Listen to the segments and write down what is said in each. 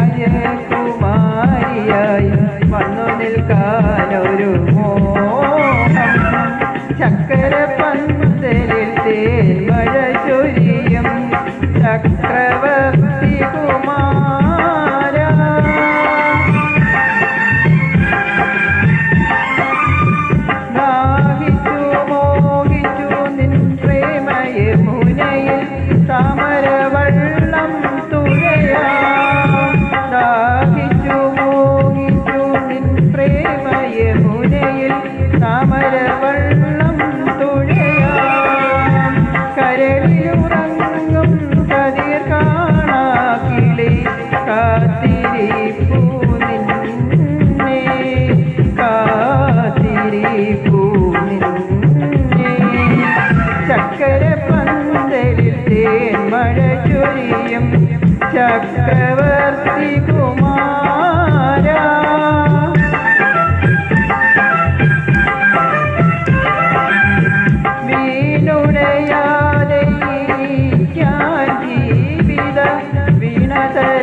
രാജകുമാരിയായി വന്നു നിൽക്കാനൊരു മോഹം. ചക്കര പന്തലിൽ തേൻ മഴ ചൊരിയും ചക്രവർത്തി കുമാര. ദാഹിച്ചു മോഹിച്ചു നിൻ പ്രേമയ മുനയിൽ താമര കാത്തിരിപ്പൂ നിന്നെ കാത്തിരിപ്പൂ നിന്നെ ചക്കര പന്തലിൽ തേൻ മഴ ചൊരിയും ചക്രവർത്തി കുമാര. വീണുടയാതെ ജീവിത വീണതരാൻ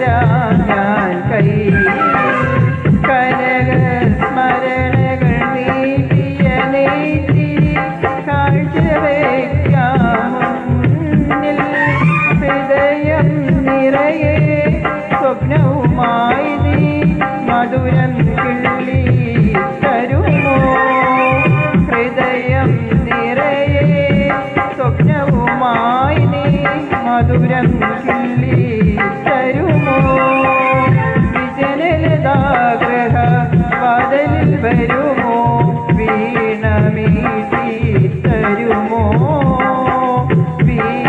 മുന്നിൽ ഹൃദയം നിറയെ സ്വപ്നവുമായി നീ മധുരം കിള്ളി തരുമോ? ഹൃദയം നിറയെ സ്വപ്നവുമായി നീ മധുരം കിള്ളി തരുമോ? വിജനലതാഗ്രഹ വാതലിൽ വരുമോ? വീണമീട്ടി തരുമോ? വീണമീട്ടി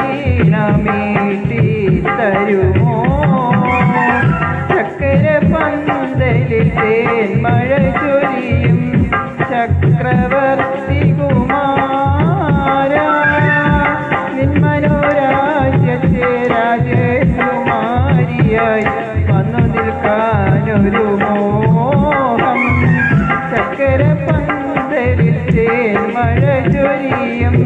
തേൻ മഴ ചൊരിയും ചക്രവർത്തി കുമാര. നിന്മനോരാജ്യത്തെ രാജകുമാരിയായി വന്നു നിൽക്കാനൊരു മോഹം. ചക്കര പന്തലിൽ മഴ ചൊരിയും